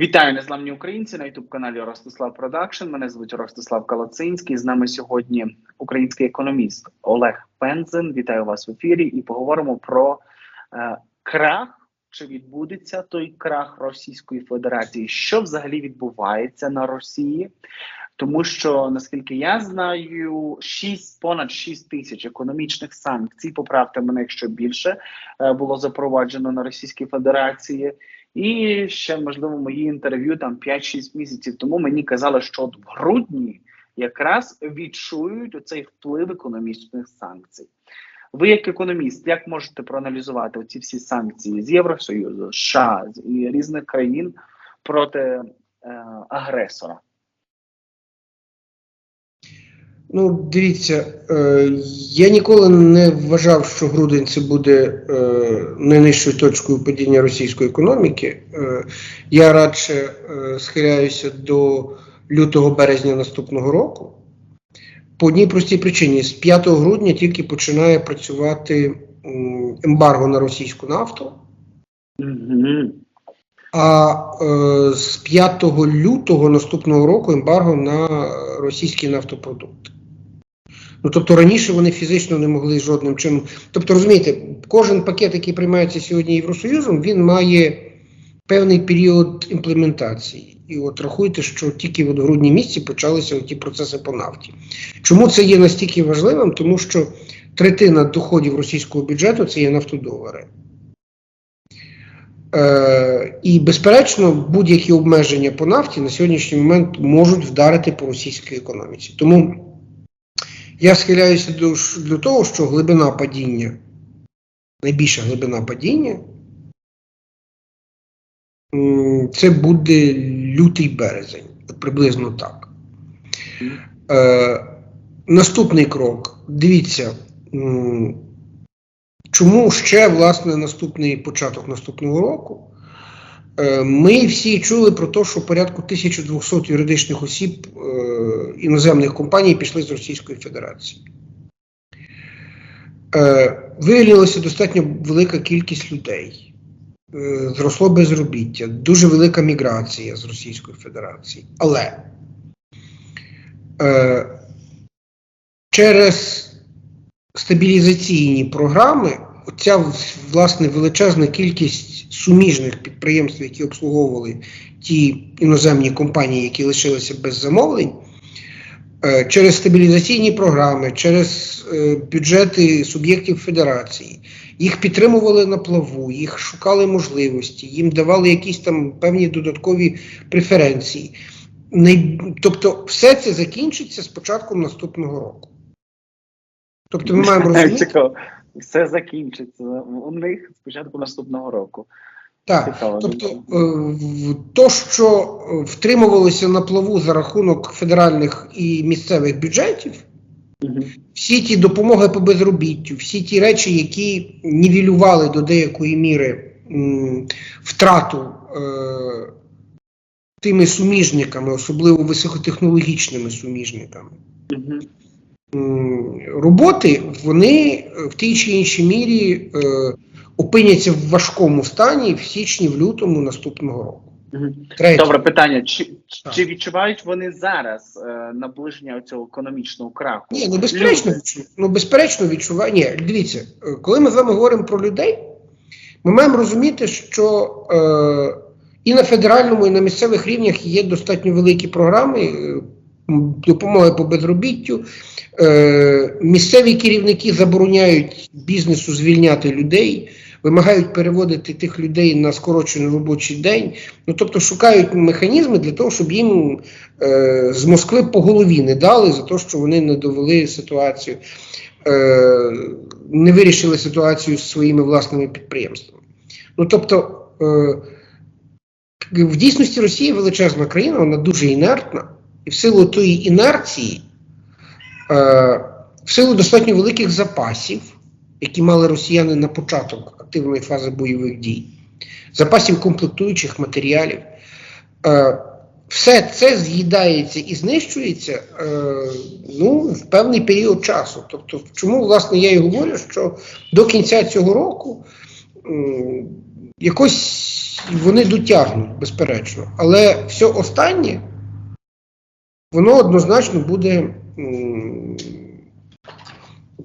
Вітаю незламні українці на youtube каналі Ростислав Продакшн. Мене звуть Ростислав Калацинський. З нами сьогодні український економіст Олег Пензен. Вітаю вас в ефірі і поговоримо про е, крах. Чи відбудеться той крах Російської Федерації? Що взагалі відбувається на Росії? Тому що наскільки я знаю, 6, понад 6 тисяч економічних санкцій, поправте мене, якщо більше е, було запроваджено на Російській Федерації. І ще можливо мої інтерв'ю там 5-6 місяців тому мені казали, що от в грудні якраз відчують оцей вплив економічних санкцій. Ви, як економіст, як можете проаналізувати оці всі санкції з Євросоюзу, США і різних країн проти е, агресора? Ну, дивіться, е, я ніколи не вважав, що грудень це буде е, найнижчою точкою падіння російської економіки. Е, я радше е, схиляюся до лютого березня наступного року. По одній простій причині: з 5 грудня тільки починає працювати ембарго на російську нафту. А е, з 5 лютого наступного року ембарго на російські нафтопродукти. Ну тобто раніше вони фізично не могли жодним чином. Тобто, розумієте, кожен пакет, який приймається сьогодні Євросоюзом, він має певний період імплементації. І от рахуйте, що тільки в грудні місяці почалися ті процеси по нафті. Чому це є настільки важливим? Тому що третина доходів російського бюджету це є нафтодолари. Е, і, безперечно, будь-які обмеження по нафті на сьогоднішній момент можуть вдарити по російській економіці. Тому я схиляюся до, до того, що глибина падіння, найбільша глибина падіння, це буде лютий березень, приблизно так. Е, наступний крок. Дивіться. Чому ще власне наступний початок наступного року? Е, Ми всі чули про те, що порядку 1200 юридичних осіб е, іноземних компаній пішли з Російської Федерації. Е, Виявилася достатньо велика кількість людей. Зросло безробіття, дуже велика міграція з Російської Федерації. Але через стабілізаційні програми, оця власне величезна кількість суміжних підприємств, які обслуговували ті іноземні компанії, які лишилися без замовлень, е, через стабілізаційні програми, через е, бюджети суб'єктів федерації, їх підтримували на плаву, їх шукали можливості, їм давали якісь там певні додаткові преференції. Тобто, все це закінчиться з початком наступного року. Тобто ми маємо розуміти. Все закінчиться у них з початку наступного року. так, Цікаво. тобто е, то, що е, втримувалося на плаву за рахунок федеральних і місцевих бюджетів, Угу. всі ті допомоги по безробіттю, всі ті речі, які нівелювали до деякої міри м, втрату е, тими суміжниками, особливо високотехнологічними суміжниками. Угу. Роботи, вони в тій чи іншій мірі е, опиняться в важкому стані в січні, в лютому наступного року. Третє. Добре, питання: чи, Так. чи відчувають вони зараз е, наближення цього економічного краху? Ні, ну безперечно, Люди. ну безперечно відчуває. Ні, дивіться, е, коли ми з вами говоримо про людей, ми маємо розуміти, що е, і на федеральному, і на місцевих рівнях є достатньо великі програми е, допомоги по безробіттю. Е, місцеві керівники забороняють бізнесу звільняти людей. Вимагають переводити тих людей на скорочений робочий день, ну тобто шукають механізми для того, щоб їм е, з Москви по голові не дали за те, що вони не довели ситуацію, е, не вирішили ситуацію з своїми власними підприємствами. Ну тобто, е, в дійсності Росія величезна країна, вона дуже інертна, і в силу тої інерції, е, в силу достатньо великих запасів, які мали росіяни на початок активної фази бойових дій, запасів комплектуючих матеріалів. Е, все це з'їдається і знищується е, ну, в певний період часу. Тобто, чому власне я і говорю, що до кінця цього року якось вони дотягнуть, безперечно. Але все останнє, воно однозначно буде м,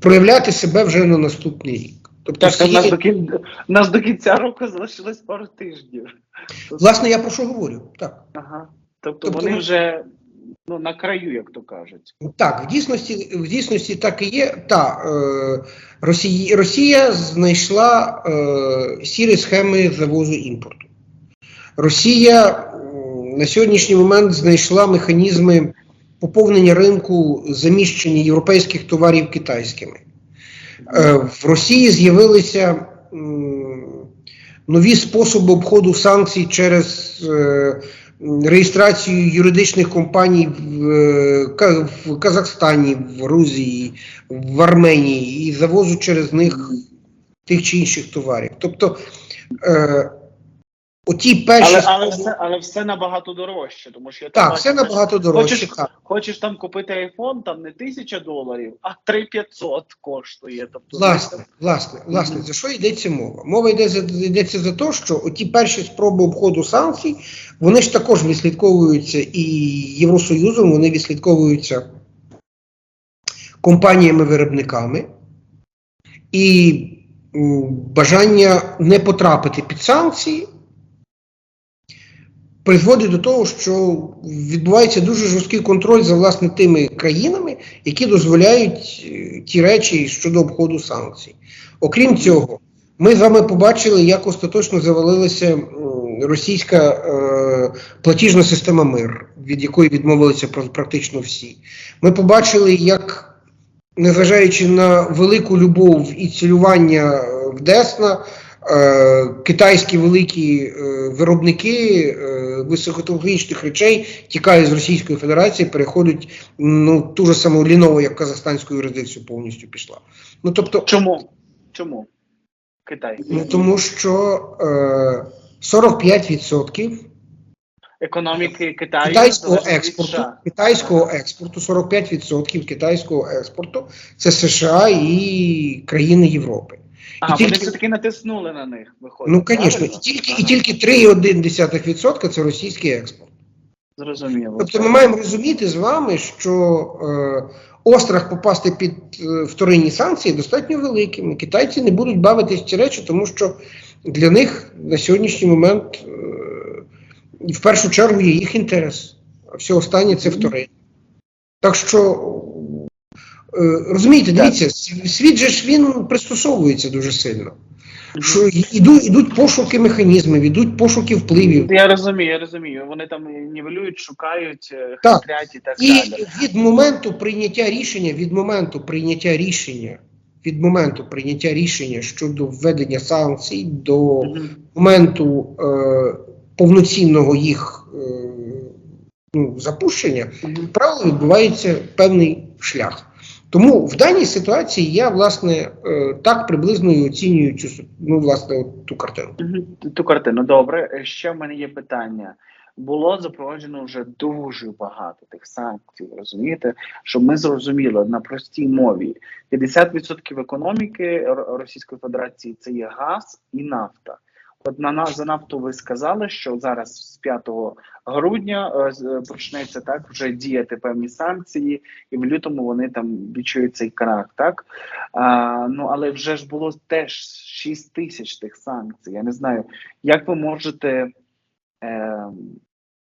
проявляти себе вже на наступний рік. Тобто, Так, у нас до кін... нас до кінця року залишилось пару тижнів. власне, я про що говорю? Так. Ага. Тобто, Тобто вони вже ну, на краю, як то кажуть. Так, в дійсності, в дійсності так і є. Та, е, Росія, Росія знайшла е, сірі схеми завозу імпорту. Росія на сьогоднішній момент знайшла механізми поповнення ринку заміщення європейських товарів китайськими. Е, в Росії з'явилися нові способи обходу санкцій через е, реєстрацію юридичних компаній в, е, в Казахстані, в Грузії, в Арменії і завозу через них тих чи інших товарів. Тобто оті перші Але, але, все, але все набагато дорожче, тому що я так, бачу, все набагато дорожче. Хочеш, так. хочеш там купити айфон, там не тисяча доларів, а 3500 коштує. Тобто, Власне, власне, власне, Мгм. за що йдеться мова? Мова йде за йдеться за те, що оті перші спроби обходу санкцій, вони ж також відслідковуються і Євросоюзом, вони відслідковуються компаніями-виробниками, і бажання не потрапити під санкції призводить до того, що відбувається дуже жорсткий контроль за власне тими країнами, які дозволяють е, ті речі щодо обходу санкцій. Окрім цього, ми з вами побачили, як остаточно завалилася російська е, платіжна система МИР, від якої відмовилися пр- практично всі. Ми побачили, як, незважаючи на велику любов і цілювання е, в Десна, китайські великі е, виробники е, високотехнологічних речей тікають з Російської Федерації, переходять ну, ту ж саму Лінову, як казахстанську юрисдикцію повністю пішла. Ну тобто, Чому? Чому? Китай. ну тому що е, 45% Економіки Китаю китайського експорту, китайського експорту, 45% китайського експорту це США і країни Європи. Ага, І вони тільки- все-таки натиснули на них, виходить. Ну, звісно, і тільки, і тільки 3,1% це російський експорт. Зрозуміло. Тобто ми маємо розуміти з вами, що е, острах попасти під е, вторинні санкції достатньо великими. Китайці не будуть бавитись ці речі, тому що для них на сьогоднішній момент е, в першу чергу є їх інтерес, а все останнє це вторинне. Так що. Е, Розумієте, дивіться, св- світ же ж він пристосовується дуже сильно. Що йдуть, йдуть пошуки механізмів, йдуть пошуки впливів. Я розумію, я розумію. Вони там нівелюють, шукають, е, Так. хитрять і так І далі. від моменту прийняття рішення, від моменту прийняття рішення, від моменту прийняття рішення щодо введення санкцій до Мгм. моменту е, повноцінного їх е, ну, запущення, як правило, відбувається певний шлях. Тому в даній ситуації я власне е, так приблизно і оцінюю цю ну, власне ту картину. Ту картину. Добре. Е, Ще в мене є питання. Було запроваджено вже дуже багато тих санкцій, розумієте? Щоб ми зрозуміли на простій мові: 50% економіки Російської Федерації це є газ і нафта. От на за нафту ви сказали, що зараз з 5 грудня е, е, почнеться так вже діяти певні санкції, і в лютому вони там відчують цей крах, так? А, ну але вже ж було теж 6 тисяч тих санкцій. Я не знаю, як ви можете е,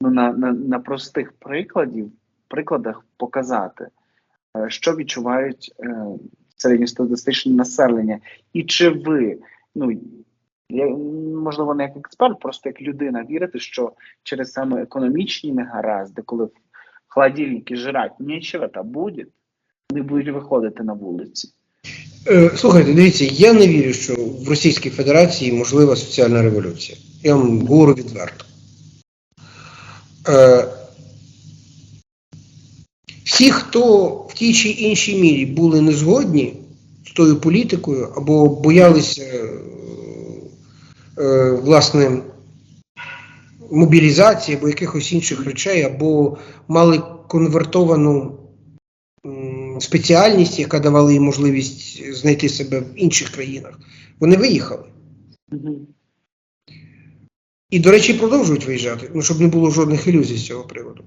ну, на, на, на простих прикладів, прикладах показати, е, що відчувають е, середньостатистичне населення, і чи ви, ну я можливо не як експерт, просто як людина вірите, що через саме економічні негаразди, коли в жрать нечего та буде, не будуть виходити на вулиці. Е, Слухайте, дивіться, я не вірю, що в Російській Федерації можлива соціальна революція. Я вам говорю відверто. Е, всі, хто в тій чи іншій мірі були не згодні з тою політикою або боялися власне мобілізації або якихось інших речей, або мали конвертовану спеціальність, яка давала їм можливість знайти себе в інших країнах, вони виїхали. І, до речі, продовжують виїжджати, ну, щоб не було жодних ілюзій з цього приводу.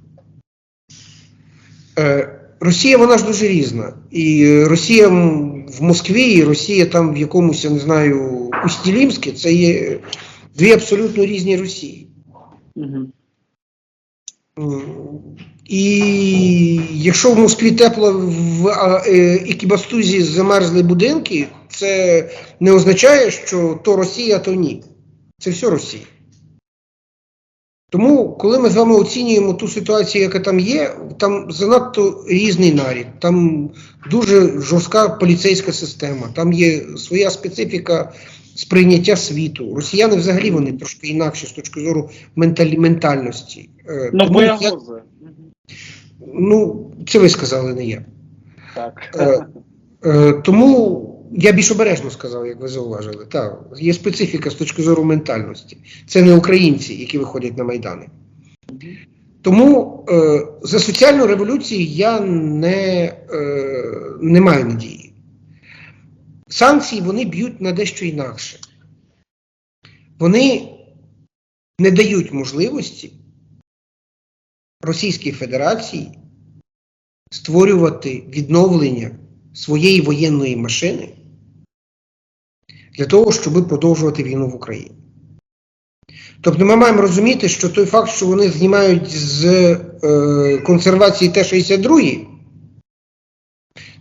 Е, Росія вона ж дуже різна. І е, Росія в Москві, і Росія там в якомусь, я не знаю, Устілімське, це є дві абсолютно різні Росії. Угу. І якщо в Москві тепло в е, замерзли будинки, це не означає, що то Росія, то ні. Це все Росія. Тому, коли ми з вами оцінюємо ту ситуацію, яка там є, там занадто різний нарід, там дуже жорстка поліцейська система, там є своя специфіка сприйняття світу. Росіяни взагалі вони трошки інакші з точки зору менталі, ментальності. Е, Ну, тому я- Ну, це ви сказали, не я. Так. Е, Е, тому я більш обережно сказав, як ви зауважили. Так, є специфіка з точки зору ментальності. Це не українці, які виходять на майдани. Тому е, за соціальну революцію я не, е, не маю надії. Санкції вони б'ють на дещо інакше. Вони не дають можливості Російській Федерації створювати відновлення своєї воєнної машини для того, щоб продовжувати війну в Україні. Тобто ми маємо розуміти, що той факт, що вони знімають з е, консервації Т-62,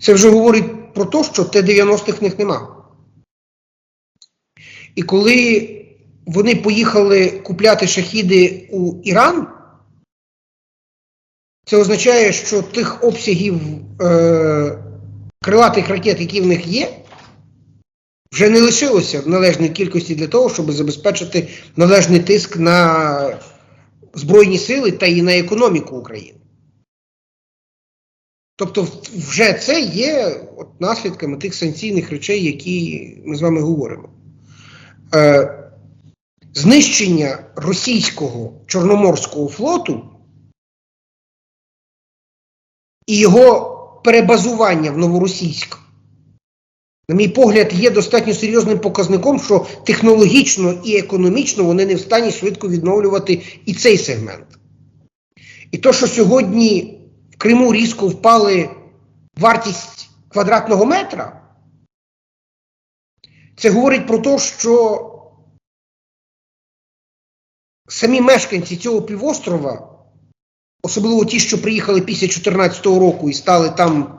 це вже говорить про те, що Т-90-х в них нема. І коли вони поїхали купляти шахіди у Іран, це означає, що тих обсягів е, крилатих ракет, які в них є, вже не лишилося в належній кількості для того, щоб забезпечити належний тиск на Збройні сили та і на економіку України. Тобто, вже це є от наслідками тих санкційних речей, які ми з вами говоримо. Е, знищення російського Чорноморського флоту і його перебазування в Новоросійськ, на мій погляд, є достатньо серйозним показником, що технологічно і економічно вони не в стані швидко відновлювати і цей сегмент. І то, що сьогодні в Криму різко впали вартість квадратного метра, це говорить про те, що самі мешканці цього півострова особливо ті, що приїхали після 2014 року і стали там,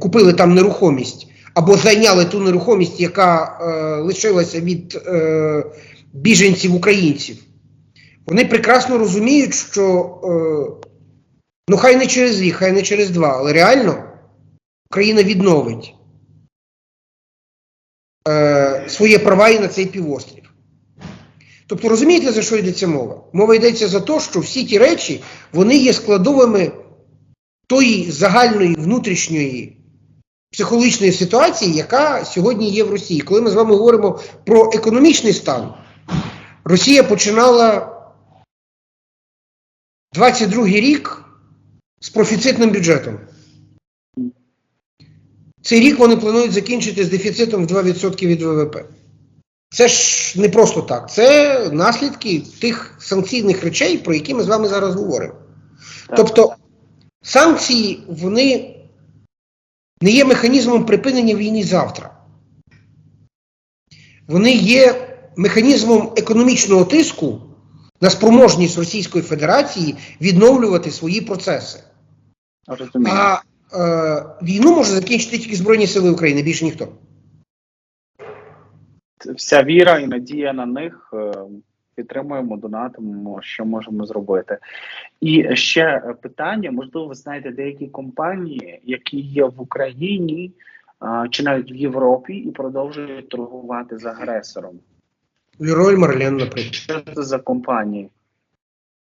купили там нерухомість, або зайняли ту нерухомість, яка е, лишилася від е, біженців українців, вони прекрасно розуміють, що е, ну хай не через рік, хай не через два, але реально Україна відновить е, свої права і на цей півострів. Тобто розумієте, за що йдеться мова? Мова йдеться за те, що всі ті речі вони є складовими тої загальної внутрішньої психологічної ситуації, яка сьогодні є в Росії. Коли ми з вами говоримо про економічний стан, Росія починала 22-й рік з профіцитним бюджетом. Цей рік вони планують закінчити з дефіцитом в 2% від ВВП. Це ж не просто так. Це наслідки тих санкційних речей, про які ми з вами зараз говоримо. Так. Тобто санкції вони не є механізмом припинення війни завтра. Вони є механізмом економічного тиску на спроможність Російської Федерації відновлювати свої процеси. Розумію. А е, війну може закінчити тільки Збройні Сили України, більше ніхто. Вся віра і надія на них е, підтримуємо, донатимо, що можемо зробити. І ще питання: можливо, ви знаєте деякі компанії, які є в Україні чи навіть в Європі, і продовжують торгувати з агресором. Лерой Марлен, наприклад. Що це за компанії?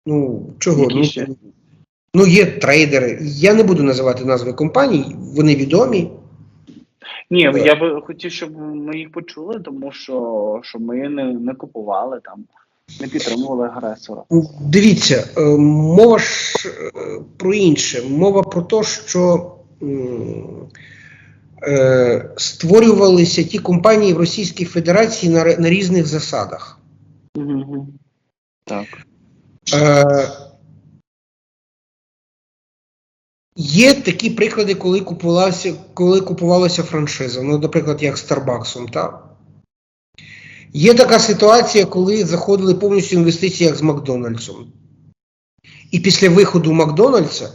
Ну, чого? Які Ну, ще? ну, є трейдери. Я не буду називати назви компаній, вони відомі. Ні, Так. я би хотів, щоб ми їх почули, тому що, що ми не, не купували там, не підтримували агресора. Дивіться, е, мова ж е, про інше. Мова про те, що е, створювалися ті компанії в Російській Федерації на, на різних засадах. Угу. Так. Е, Є такі приклади, коли купувалася, коли купувалася франшиза. Ну, наприклад, як Starbucks, так? Є така ситуація, коли заходили повністю інвестиції, як з Макдональдсом. І після виходу Макдональдса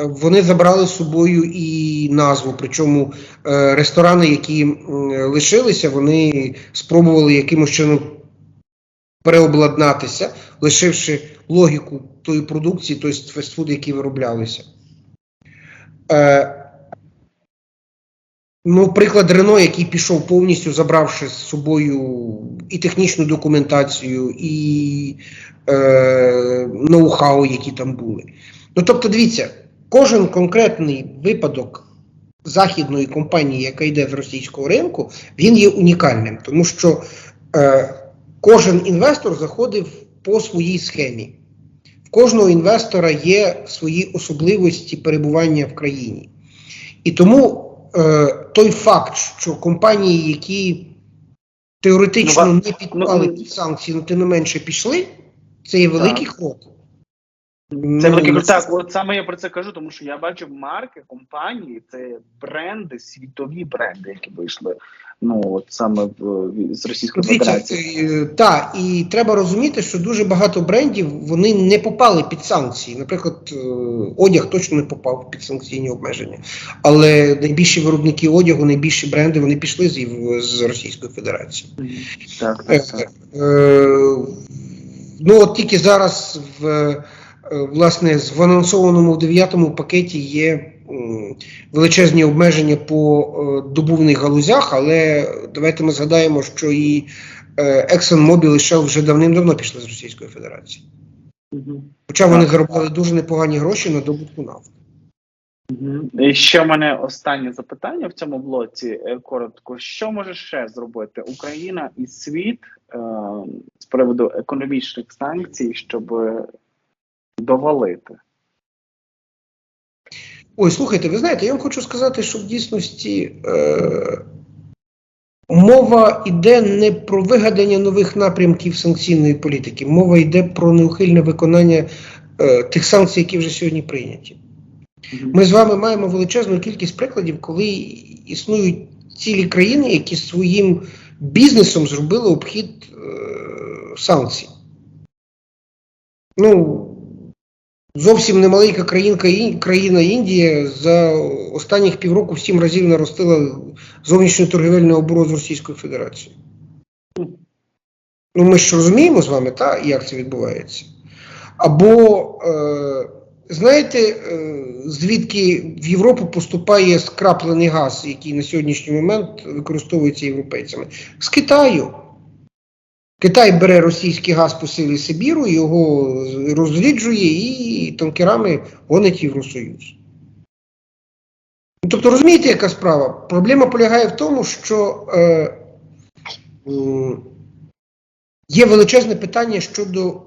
е, вони забрали з собою і назву. Причому е, ресторани, які лишилися, вони спробували якимось чином переобладнатися, лишивши логіку тої продукції, тобто фастфуди, які вироблялися. Е, ну, приклад Рено, який пішов повністю, забравши з собою і технічну документацію, і е, ноу-хау, які там були. Ну, тобто, дивіться, кожен конкретний випадок західної компанії, яка йде з російського ринку, він є унікальним, тому що е, кожен інвестор заходив по своїй схемі. В кожного інвестора є свої особливості перебування в країні. І тому е, той факт, що компанії, які теоретично Ну, не підпали ну, під санкції, але тим не менше пішли, це є великий крок. Це Ну, великий крок. Так, от саме я про це кажу, тому що я бачив марки, компанії, це бренди, світові бренди, які вийшли. Ну от саме в, з Російської Федерації. е, та, і треба розуміти, що дуже багато брендів вони не попали під санкції. Наприклад, е, одяг точно не попав під санкційні обмеження. Але найбільші виробники одягу, найбільші бренди вони пішли з, з Російської Федерації. Так, Е, так, так. е, ну от тільки зараз в власне в анонсованому в дев'ятому пакеті є величезні обмеження по е, добувних галузях, але давайте ми згадаємо, що і е, ExxonMobil і Shell вже давним-давно пішли з Російської Федерації. Хоча вони заробляли дуже непогані гроші на добутку нафти. І ще в мене останнє запитання в цьому блоці. е, Коротко, що може ще зробити Україна і світ е, з приводу економічних санкцій, щоб довалити? Ой, слухайте, ви знаєте, я вам хочу сказати, що в дійсності е, мова йде не про вигадання нових напрямків санкційної політики, мова йде про неухильне виконання е, тих санкцій, які вже сьогодні прийняті. Ми з вами маємо величезну кількість прикладів, коли існують цілі країни, які своїм бізнесом зробили обхід е, санкцій. Ну, зовсім немаленька країнка, країна Індія за останніх півроку в сім разів наростила зовнішньо торгівельний оборот з Російською Федерацією. Ну, ми ж розуміємо з вами, та, як це відбувається. Або, е, знаєте, е, звідки в Європу поступає скраплений газ, який на сьогоднішній момент використовується європейцями? З Китаю. Китай бере російський газ по силі Сибіру, його розріджує і танкерами гонить Євросоюз. Ну, Тобто, розумієте, яка справа? Проблема полягає в тому, що е, м, є величезне питання щодо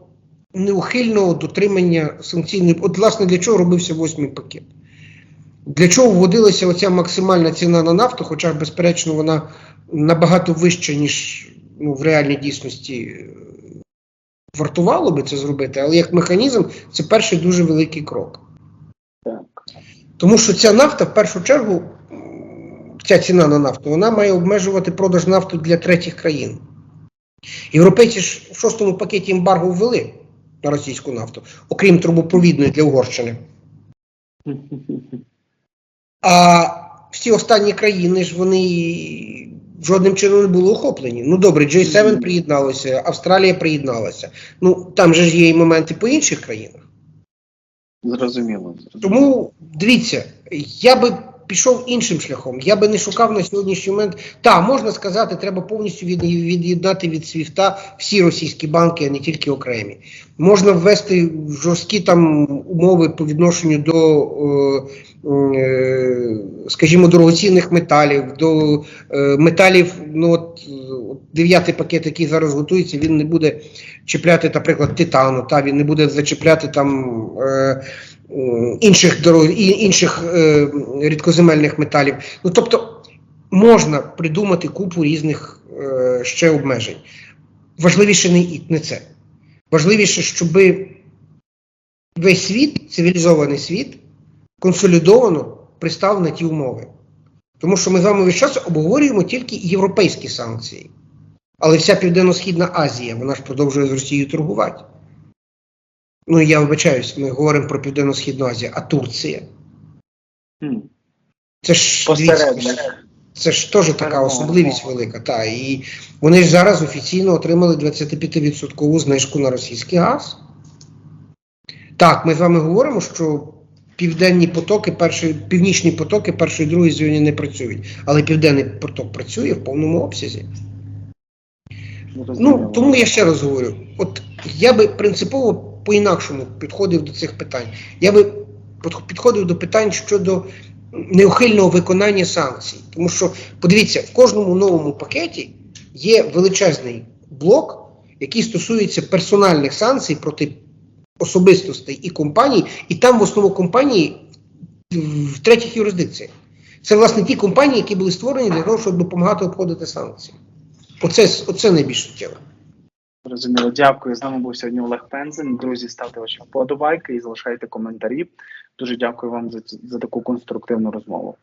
неухильного дотримання санкційної. От, власне, для чого робився восьмий пакет? Для чого вводилася оця максимальна ціна на нафту, хоча, безперечно, вона набагато вища, ніж ну, в реальній дійсності е, вартувало би це зробити, але як механізм це перший дуже великий крок. Так. Тому що ця нафта, в першу чергу, ця ціна на нафту, вона має обмежувати продаж нафти для третіх країн. Європейці ж в шостому пакеті ембарго ввели на російську нафту, окрім трубопровідної для Угорщини. А всі останні країни ж вони жодним чином не були охоплені. Ну добре, J7 приєдналося, Австралія приєдналася. Ну там же ж є і моменти по інших країнах. Зрозуміло. зрозуміло. Тому дивіться, я би пішов іншим шляхом. Я би не шукав на сьогоднішній момент. Та можна сказати, треба повністю від- від'єднати від свіфта всі російські банки, а не тільки окремі. Можна ввести жорсткі там умови по відношенню до, е, е, скажімо, дорогоцінних металів, до е, металів. Ну от дев'ятий пакет, який зараз готується, він не буде чіпляти, наприклад, титану, та він не буде зачіпляти там. Е, Інших дорог, інших е, рідкоземельних металів. Ну тобто можна придумати купу різних е, ще обмежень. Важливіше не, не це. Важливіше, щоб весь світ, цивілізований світ, консолідовано пристав на ті умови. Тому що ми з вами весь час обговорюємо тільки європейські санкції. Але вся Південно-Східна Азія, вона ж продовжує з Росією торгувати. Ну, я вибачаюсь, ми говоримо про Південно-Східну Азію, а Турція. Це ж дивіться, це ж теж така особливість велика. Та, і вони ж зараз офіційно отримали 25% знижку на російський газ. Так, ми з вами говоримо, що південні потоки, перші, північні потоки першої і другої сьогодні не працюють. Але південний поток працює в повному обсязі. Зрозуміло. Ну, тому я ще раз говорю: от я би принципово по-інакшому підходив до цих питань. Я би підходив до питань щодо неухильного виконання санкцій. Тому що, подивіться, в кожному новому пакеті є величезний блок, який стосується персональних санкцій проти особистостей і компаній, і там в основному компанії в третіх юрисдикціях. Це, власне, ті компанії, які були створені для того, щоб допомагати обходити санкції. Оце, оце найбільш суттєво. Зрозуміло, дякую. З нами був сьогодні Олег Пензен. Друзі, ставте ваші вподобайки і залишайте коментарі. Дуже дякую вам за, за таку конструктивну розмову.